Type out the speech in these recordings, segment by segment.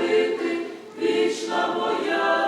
молити, вічна моя.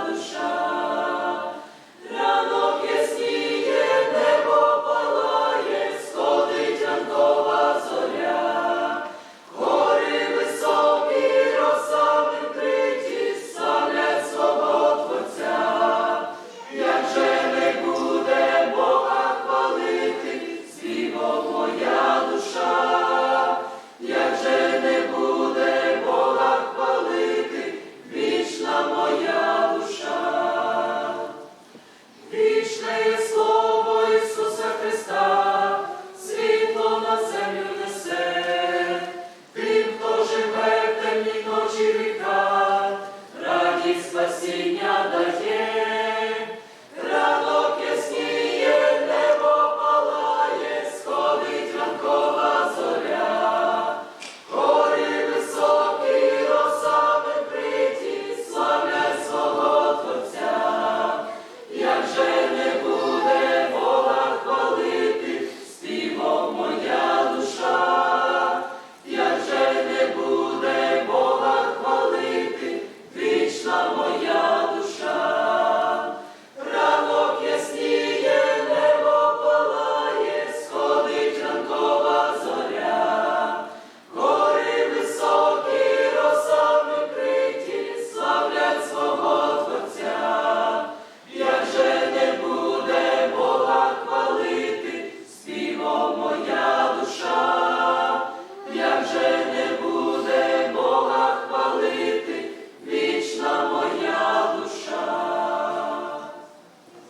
спасения даешь.